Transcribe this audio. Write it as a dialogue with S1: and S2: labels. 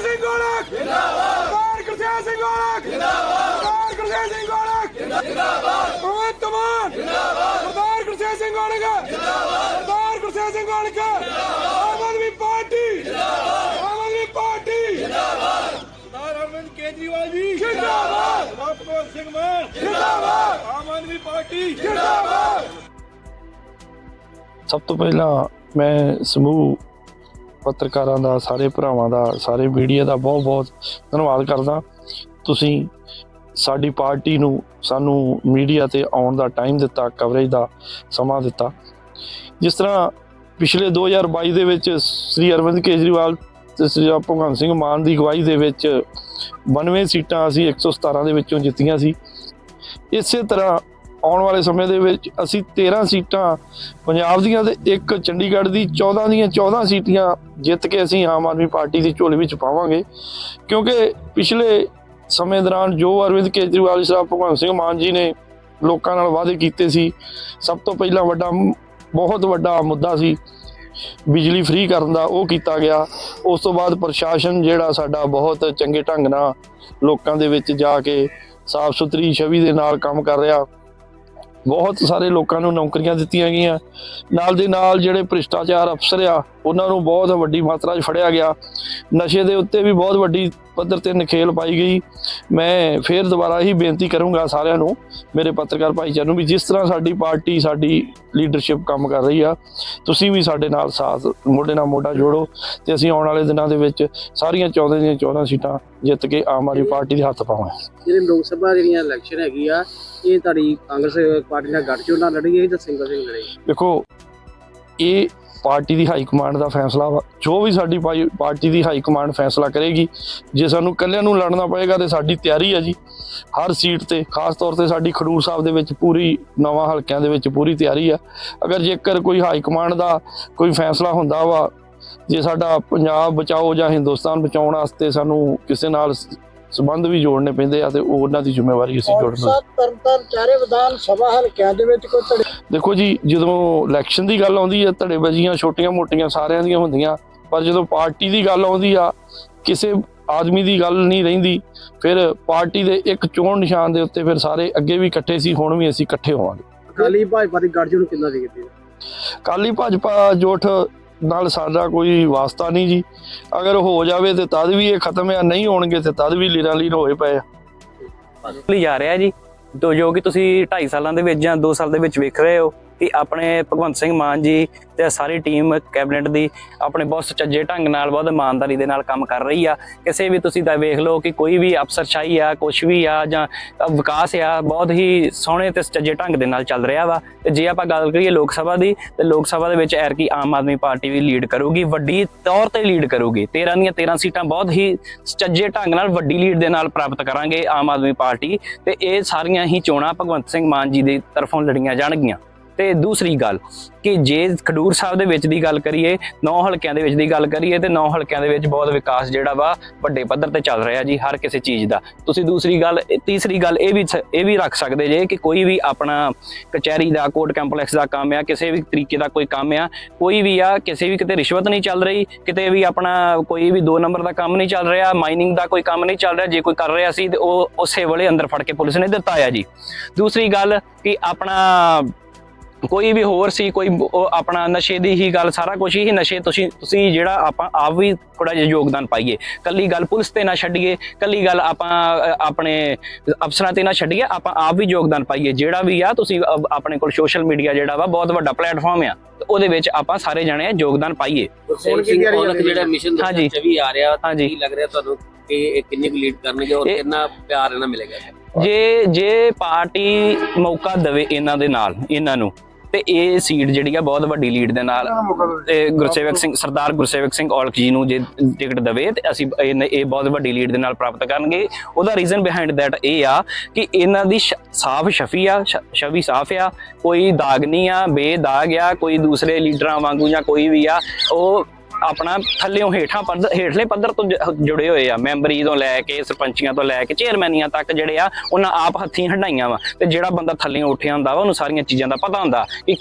S1: ਗੁਰਸੇਵ ਸਿੰਘ ਗੋਲਕ ਜਿੰਦਾਬਾਦ ਸਰਦਾਰ ਗੁਰਸੇਵ ਸਿੰਘ ਗੋਲਕ ਜਿੰਦਾਬਾਦ ਸਰਦਾਰ ਗੁਰਸੇਵ ਸਿੰਘ ਗੋਲਕ ਜਿੰਦਾਬਾਦ ਭਗਵੰਤ ਮਾਨ ਜਿੰਦਾਬਾਦ ਸਰਦਾਰ ਗੁਰਸੇਵ ਸਿੰਘ ਗੋਲਕ ਜਿੰਦਾਬਾਦ ਸਰਦਾਰ ਗੁਰਸੇਵ ਸਿੰਘ ਗੋਲਕ ਆਮ ਆਦਮੀ ਪਾਰਟੀ ਜਿੰਦਾਬਾਦ ਆਮ ਆਦਮੀ ਪਾਰਟੀ
S2: ਸਰਦਾਰ ਅਰਵਿੰਦ ਕੇਜਰੀਵਾਲ ਜੀ
S1: ਜਿੰਦਾਬਾਦ
S2: ਸਰਦਾਰ ਭਗਵੰਤ ਸਿੰਘ ਮਾਨ
S1: ਜਿੰਦਾਬਾਦ
S2: ਆਮ ਆਦਮੀ ਪਾਰਟੀ
S1: ਜਿੰਦਾਬਾਦ
S3: ਸਭ ਤੋਂ ਪਹਿਲਾਂ ਮੈਂ ਸਮੂਹ ਪੱਤਰਕਾਰਾਂ ਦਾ, ਸਾਰੇ ਭਰਾਵਾਂ ਦਾ, ਸਾਰੇ ਮੀਡੀਆ ਦਾ ਬਹੁਤ ਬਹੁਤ ਧੰਨਵਾਦ ਕਰਦਾ। ਤੁਸੀਂ ਸਾਡੀ ਪਾਰਟੀ ਨੂੰ ਸਾਨੂੰ ਮੀਡੀਆ ਤੇ ਆਉਣ ਦਾ ਟਾਈਮ ਦਿੱਤਾ ਕਵਰੇਜ ਦਾ ਸਮਾਂ ਦਿੱਤਾ। ਜਿਸ ਤਰ੍ਹਾਂ ਪਿਛਲੇ 2022 ਦੇ ਵਿੱਚ ਸ੍ਰੀ ਅਰਵਿੰਦ ਕੇਜਰੀਵਾਲ ਤੇ ਸ੍ਰੀ ਭਗਵੰਤ ਸਿੰਘ ਮਾਨ ਦੀ ਅਗਵਾਈ ਦੇ ਵਿੱਚ 92 ਸੀਟਾਂ ਅਸੀਂ 117 ਦੇ ਵਿੱਚੋਂ ਜਿੱਤੀਆਂ ਸੀ। ਇਸੇ ਤਰ੍ਹਾਂ ਆਉਣ ਵਾਲੇ ਸਮੇਂ ਦੇ ਵਿੱਚ ਅਸੀਂ 13 ਸੀਟਾਂ ਪੰਜਾਬ ਦੀਆਂ ਤੇ ਇੱਕ ਚੰਡੀਗੜ੍ਹ ਦੀ 14 ਦੀਆਂ 14 ਸੀਟੀਆਂ ਜਿੱਤ ਕੇ ਅਸੀਂ ਆਮ ਆਦਮੀ ਪਾਰਟੀ ਦੀ ਝੋਲੀ ਵਿੱਚ ਪਾਵਾਂਗੇ। ਕਿਉਂਕਿ ਪਿਛਲੇ ਸਮੇਂ ਦੌਰਾਨ ਜੋ ਅਰਵਿੰਦ ਕੇਜਰੀਵਾਲ ਸਾਹਿਬ, ਭਗਵੰਤ ਸਿੰਘ ਮਾਨ ਜੀ ਨੇ ਲੋਕਾਂ ਨਾਲ ਵਾਅਦੇ ਕੀਤੇ ਸੀ, ਸਭ ਤੋਂ ਪਹਿਲਾਂ ਵੱਡਾ ਬਹੁਤ ਵੱਡਾ ਮੁੱਦਾ ਸੀ ਬਿਜਲੀ ਫ੍ਰੀ ਕਰਨ ਦਾ, ਉਹ ਕੀਤਾ ਗਿਆ। ਉਸ ਤੋਂ ਬਾਅਦ ਪ੍ਰਸ਼ਾਸਨ ਜਿਹੜਾ ਸਾਡਾ ਬਹੁਤ ਚੰਗੇ ਢੰਗ ਨਾਲ ਲੋਕਾਂ ਦੇ ਵਿੱਚ ਜਾ ਕੇ ਸਾਫ਼ ਸੁਥਰੀ ਛਵੀ ਦੇ ਨਾਲ ਕੰਮ ਕਰ ਰਿਹਾ। ਬਹੁਤ ਸਾਰੇ ਲੋਕਾਂ ਨੂੰ ਨੌਕਰੀਆਂ ਦਿੱਤੀਆਂ ਗਈਆਂ। ਨਾਲ ਦੇ ਨਾਲ ਜਿਹੜੇ ਭ੍ਰਿਸ਼ਟਾਚਾਰ ਅਫਸਰ ਆ ਉਹਨਾਂ ਨੂੰ ਬਹੁਤ ਵੱਡੀ ਮਾਤਰਾ 'ਚ ਫੜਿਆ ਗਿਆ। ਨਸ਼ੇ ਦੇ ਉੱਤੇ ਵੀ ਬਹੁਤ ਵੱਡੀ ਪੱਧਰ ਤੇ ਨਖੇਲ ਪਾਈ ਗਈ। ਮੈਂ ਫੇਰ ਦੁਬਾਰਾ ਹੀ ਬੇਨਤੀ ਕਰੂੰਗਾ ਸਾਰਿਆਂ ਨੂੰ ਮੇਰੇ ਪੱਤਰਕਾਰ ਭਾਈਚਾਰੇ ਨੂੰ ਵੀ ਜਿਸ ਤਰ੍ਹਾਂ ਸਾਡੀ ਪਾਰਟੀ ਸਾਡੀ ਲੀਡਰਸ਼ਿਪ ਕੰਮ ਕਰ ਰਹੀ ਆ ਤੁਸੀਂ ਵੀ ਸਾਡੇ ਨਾਲ ਸਾਥ ਮੋਢੇ ਨਾਲ ਮੋਢਾ ਜੋੜੋ ਤੇ ਅਸੀਂ ਆਉਣ ਵਾਲੇ ਦਿਨਾਂ ਦੇ ਵਿੱਚ ਸਾਰੀਆਂ 14 ਦੀਆਂ 14 ਸੀਟਾਂ ਜਿੱਤ ਕੇ ਆਮ ਆਦਮੀ ਪਾਰਟੀ ਦੇ ਹੱਥ ਪਾਵਾਂਗੇ।
S4: ਜਿਹੜੇ ਲੋਕ ਸਭਾ ਜਿਹੜੀਆਂ ਇਲੈਕਸ਼ਨ ਹੈਗੀ ਆ ਇਹ ਤੁਹਾਡੀ ਕਾਂਗਰਸ ਪਾਰਟੀ ਨਾਲ ਗੱਠਜੋੜ ਨਾਲ ਲੜੀ ਹੈ ਜਾਂ ਸਿੰਗਲ ਸਿੰਗਲ ਲੜੀ
S3: ਦੇਖੋ ਇਹ ਪਾਰਟੀ ਦੀ ਹਾਈ ਕਮਾਂਡ ਦਾ ਫੈਸਲਾ ਵਾ। ਜੋ ਵੀ ਸਾਡੀ ਪਾਈ- ਪਾਰਟੀ ਦੀ ਹਾਈ ਕਮਾਂਡ ਫੈਸਲਾ ਕਰੇਗੀ, ਜੇ ਸਾਨੂੰ ਇਕੱਲਿਆਂ ਨੂੰ ਲੜਨਾ ਪਏਗਾ ਤੇ ਸਾਡੀ ਤਿਆਰੀ ਹੈ ਜੀ। ਹਰ ਸੀਟ ਤੇ, ਖਾਸ ਤੌਰ ਤੇ ਸਾਡੀ ਖਡੂਰ ਸਾਹਿਬ ਦੇ ਵਿੱਚ ਪੂਰੀ, ਨਵਾਂ ਹਲਕਿਆਂ ਦੇ ਵਿੱਚ ਪੂਰੀ ਤਿਆਰੀ ਆ। ਅਗਰ ਜੇਕਰ ਕੋਈ ਹਾਈ ਕਮਾਂਡ ਦਾ ਕੋਈ ਫੈਸਲਾ ਹੁੰਦਾ ਵਾ, ਜੇ ਸਾਡਾ ਪੰਜਾਬ ਬਚਾਓ ਜਾਂ ਹਿੰਦੁਸਤਾਨ ਬਚਾਉਣ ਵਾਸਤੇ ਸਾਨੂੰ ਕਿਸੇ ਨਾਲ ਸੰਬੰਧ ਵੀ ਜੋੜਨੇ ਪੈਂਦੇ ਆ ਤੇ ਉਹ ਉਹਨਾਂ ਦੀ ਜ਼ਿੰਮੇਵਾਰੀ ਅਸੀਂ ਜੋੜਨਾ।
S4: ਤਰਨਤਾਰਨ ਚਾਰੇ ਵਿਧਾਨ ਸਭਾ ਹਲਕਿਆਂ ਦੇ ਵਿੱਚ ਕੋਈ ਧੜੇ
S3: ਦੇਖੋ ਜੀ ਜਦੋਂ ਇਲੈਕਸ਼ਨ ਦੀ ਗੱਲ ਆਉਂਦੀ ਹੈ ਧੜੇਬਾਜ਼ੀਆਂ ਛੋਟੀਆਂ ਮੋਟੀਆਂ ਸਾਰਿਆਂ ਦੀਆਂ ਹੁੰਦੀਆਂ ਪਰ ਜਦੋਂ ਪਾਰਟੀ ਦੀ ਗੱਲ ਆਉਂਦੀ ਆ ਕਿਸੇ ਆਦਮੀ ਦੀ ਗੱਲ ਨਹੀਂ ਰਹਿੰਦੀ ਫਿਰ ਪਾਰਟੀ ਦੇ ਇੱਕ ਚੋਣ ਨਿਸ਼ਾਨ ਦੇ ਉੱਤੇ ਫਿਰ ਸਾਰੇ ਅੱਗੇ ਵੀ ਇਕੱਠੇ ਸੀ ਹੁਣ ਵੀ ਅਸੀਂ ਇਕੱਠੇ ਹੋਵਾਂਗੇ।
S4: ਅਕਾਲੀ ਭਾਜਪਾ ਦੀ ਗੱਠਜੋੜ ਕਿੰਨਾ ਦੀ ਕੀਤੀ?
S3: ਕਾਲੀ ਭਾਜਪਾ ਜੋਠ ਨਾਲ ਸਾਡਾ ਕੋਈ ਵਾਸਤਾ ਨਹੀਂ ਜੀ। ਅਗਰ ਹੋ ਜਾਵੇ ਤੇ ਤਦ ਵੀ ਇਹ ਖਤਮ ਆ, ਨਹੀਂ ਹੋਣਗੇ ਤੇ ਤਦ ਵੀ ਲੀਰਾਂ ਲੀਰ ਹੋਏ ਪਏ ਆ।
S5: ਲਈ ਜਾ ਰਿਹਾ ਜੀ। ਜੋ ਕਿ ਤੁਸੀਂ 2.5 ਸਾਲਾਂ ਦੇ ਵਿੱਚ ਜਾਂ 2 ਸਾਲ ਦੇ ਵਿੱਚ ਵੇਖ ਰਹੇ ਹੋ ਕਿ ਆਪਣੇ ਭਗਵੰਤ ਸਿੰਘ ਮਾਨ ਜੀ ਤੇ ਸਾਰੀ ਟੀਮ ਕੈਬਨਿਟ ਦੀ ਆਪਣੇ ਬਹੁਤ ਸੁਚੱਜੇ ਢੰਗ ਨਾਲ, ਬਹੁਤ ਇਮਾਨਦਾਰੀ ਦੇ ਨਾਲ ਕੰਮ ਕਰ ਰਹੀ ਆ। ਕਿਸੇ ਵੀ ਤੁਸੀਂ ਤਾਂ ਵੇਖ ਲਓ ਕਿ ਕੋਈ ਵੀ ਅਫਸਰਸ਼ਾਹੀ ਆ ਕੁਝ ਵੀ ਆ ਜਾਂ ਵਿਕਾਸ ਆ, ਬਹੁਤ ਹੀ ਸੋਹਣੇ ਤੇ ਸੁਚੱਜੇ ਢੰਗ ਦੇ ਨਾਲ ਚੱਲ ਰਿਹਾ ਵਾ। ਤੇ ਜੇ ਆਪਾਂ ਗੱਲ ਕਰੀਏ ਲੋਕ ਸਭਾ ਦੀ, ਤੇ ਲੋਕ ਸਭਾ ਦੇ ਵਿੱਚ ਐਰਕੀ ਆਮ ਆਦਮੀ ਪਾਰਟੀ ਵੀ ਲੀਡ ਕਰੂਗੀ, ਵੱਡੀ ਤੌਰ ਤੇ ਲੀਡ ਕਰੂਗੀ। 13 ਦੀਆਂ 13 ਸੀਟਾਂ ਬਹੁਤ ਹੀ ਸੁਚੱਜੇ ਢੰਗ ਨਾਲ ਵੱਡੀ ਲੀਡ ਦੇ ਨਾਲ ਪ੍ਰਾਪਤ ਕਰਾਂਗੇ ਆਮ ਆਦਮੀ ਪਾਰਟੀ। ਤੇ ਇਹ ਸਾਰੀਆਂ ਹੀ ਚੋਣਾਂ ਭਗਵੰਤ ਸਿੰਘ ਮਾਨ ਜੀ ਦੀ ਤਰਫੋਂ ਲੜੀਆਂ ਜਾਣਗੀਆਂ। ਤੇ ਦੂਸਰੀ ਗੱਲ ਕਿ ਜੇ ਖਡੂਰ ਸਾਹਿਬ ਦੇ ਵਿੱਚ ਦੀ ਗੱਲ ਕਰੀਏ, ਨੌ ਹਲਕਿਆਂ ਦੇ ਵਿੱਚ ਦੀ ਗੱਲ ਕਰੀਏ ਤੇ ਨੌ ਹਲਕਿਆਂ ਦੇ ਵਿੱਚ ਬਹੁਤ ਵਿਕਾਸ ਜਿਹੜਾ ਵਾ ਵੱਡੇ ਪੱਧਰ ਤੇ ਚੱਲ ਰਿਹਾ ਜੀ ਹਰ ਕਿਸੇ ਚੀਜ਼ ਦਾ। ਤੁਸੀਂ ਦੂਸਰੀ ਗੱਲ ਤੀਸਰੀ ਗੱਲ ਇਹ ਵੀ ਸ- ਇਹ ਵੀ ਰੱਖ ਸਕਦੇ ਜੇ ਕਿ ਕੋਈ ਵੀ ਆਪਣਾ ਕਚਹਿਰੀ ਦਾ, ਕੋਰਟ ਕੰਪਲੈਕਸ ਦਾ ਕੰਮ ਆ, ਕਿਸੇ ਵੀ ਤਰੀਕੇ ਦਾ ਕੋਈ ਕੰਮ ਆ, ਕੋਈ ਵੀ ਆ, ਕਿਸੇ ਵੀ ਕਿਤੇ ਰਿਸ਼ਵਤ ਨਹੀਂ ਚੱਲ ਰਹੀ, ਕਿਤੇ ਵੀ ਆਪਣਾ ਕੋਈ ਵੀ 2 ਨੰਬਰ ਦਾ ਕੰਮ ਨਹੀਂ ਚੱਲ ਰਿਹਾ, ਮਾਈਨਿੰਗ ਦਾ ਕੋਈ ਕੰਮ ਨਹੀਂ ਚੱਲ ਰਿਹਾ, ਜੇ ਕੋਈ ਕਰ ਰਿਹਾ ਸੀ ਤੇ ਉਹ ਉਸੇ ਵੇਲੇ ਅੰਦਰ ਫੜ ਕੇ ਪੁਲਿਸ ਨੇ ਦਿੱਤਾ ਆ ਜੀ। ਦੂਸਰੀ ਗੱਲ ਕਿ ਆਪਣਾ ਕੋਈ ਵੀ ਹੋਰ ਸੀ ਕੋਈ ਆਪਣਾ ਨਸ਼ੇ ਦੀ ਹੀ ਗੱਲ ਸਾਰਾ ਕੁਝ ਹੀ ਨਸ਼ੇ ਤੁਸੀਂ ਤੁਸੀਂ ਜਿਹੜਾ ਆਪਾਂ ਆਪ ਵੀ ਥੋੜਾ ਜਿਹਾ ਯੋਗਦਾਨ ਪਾਈਏ ਕੱਲੀ ਗੱਲ ਪੁਲਿਸ ਤੇ ਨਾ ਛੱਡੀਏ ਕੱਲੀ ਗੱਲ ਆਪਾਂ ਆਪਣੇ ਅਫਸਰਾਂ ਤੇ ਨਾ ਛੱਡੀਏ ਆਪਾਂ ਆਪ ਵੀ ਯੋਗਦਾਨ ਪਾਈਏ ਜਿਹੜਾ ਵੀ ਆ ਤੁਸੀਂ ਆਪਣੇ ਕੋਲ ਸੋਸ਼ਲ ਮੀਡੀਆ ਜਿਹੜਾ ਵਾ ਬਹੁਤ ਵੱਡਾ ਪਲੇਟਫਾਰਮ ਆ ਤੇ ਉਹਦੇ ਵਿੱਚ ਆਪਾਂ ਸਾਰੇ ਜਣੇ ਯੋਗਦਾਨ ਪਾਈਏ
S6: ਜਿਹੜਾ
S4: ਹੈ?
S6: ਮਿਸ਼ਨ
S5: ਹਾਂਜੀ।
S6: 2024 ਵੀ ਆ ਰਿਹਾ
S5: ਹਾਂਜੀ।
S6: ਕੀ ਲੱਗ ਰਿਹਾ ਤੁਹਾਨੂੰ ਕਿ ਇਹ ਕਿੰਨੀ ਕੁ ਲੀਡ ਕਰਨਗੇ ਔਰ ਕਿੰਨਾ ਪਿਆਰ ਇਹਨਾਂ ਮਿਲੇਗਾ
S5: ਜੇ ਜੇ ਪਾਰਟੀ ਮੌਕਾ ਦੇਵੇ ਇਹਨਾਂ ਦੇ ਨਾਲ ਇਹਨਾਂ ਨੂੰ ਤੇ ਇਹ ਸੀਟ ਜਿਹੜੀ ਆ ਬਹੁਤ ਵੱਡੀ ਲੀਡ ਦੇ ਨਾਲ ਤੇ ਗੁਰਸੇਵਕ ਸਿੰਘ ਸਰਦਾਰ ਗੁਰਸੇਵਕ ਸਿੰਘ ਔਲਖ ਜੀ ਨੂੰ ਜੇ ਟਿਕਟ ਦੇਵੇ ਤੇ ਅਸੀਂ ਇਹ ਬਹੁਤ ਵੱਡੀ ਲੀਡ ਦੇ ਨਾਲ ਪ੍ਰਾਪਤ ਕਰਨਗੇ। ਉਹਦਾ ਰੀਜ਼ਨ ਬਿਹਾਈਂਡ ਦੈਟ ਇਹ ਆ ਕਿ ਇਹਨਾਂ ਦੀ ਸਾਫ਼ ਸ਼ਫੀ ਆ ਸ਼- ਛਵੀ ਸਾਫ਼ ਆ ਕੋਈ ਦਾਗ ਨਹੀਂ ਆ ਬੇਦਾਗ ਆ ਕੋਈ ਦੂਸਰੇ ਲੀਡਰਾਂ ਵਾਂਗੂ ਜਾਂ ਕੋਈ ਵੀ ਆ ਉਹ ਆਪਣਾ ਥੱਲਿਓਂ ਹੇਠਾਂ ਪੱਧਰ ਹੇਠਲੇ ਪੱਧਰ ਤੋਂ ਜੁੜੇ ਹੋਏ ਆ, ਮੈਂਬਰੀ ਤੋਂ ਲੈ ਕੇ, ਸਰਪੰਚੀਆਂ ਤੋਂ ਲੈ ਕੇ, ਚੇਅਰਮੈਨੀਆਂ ਤੱਕ ਜਿਹੜੇ ਆ, ਉਹਨਾਂ ਆਪ ਹੱਥੀਂ ਹੰਡਾਈਆਂ ਵਾ, ਤੇ ਜਿਹੜਾ ਬੰਦਾ ਥੱਲਿਓਂ ਉੱਠਿਆ ਹੁੰਦਾ ਵਾ, ਉਹਨੂੰ ਸਾਰੀਆਂ ਚੀਜ਼ਾਂ ਦਾ ਪਤਾ ਹੁੰਦਾ ਕਿ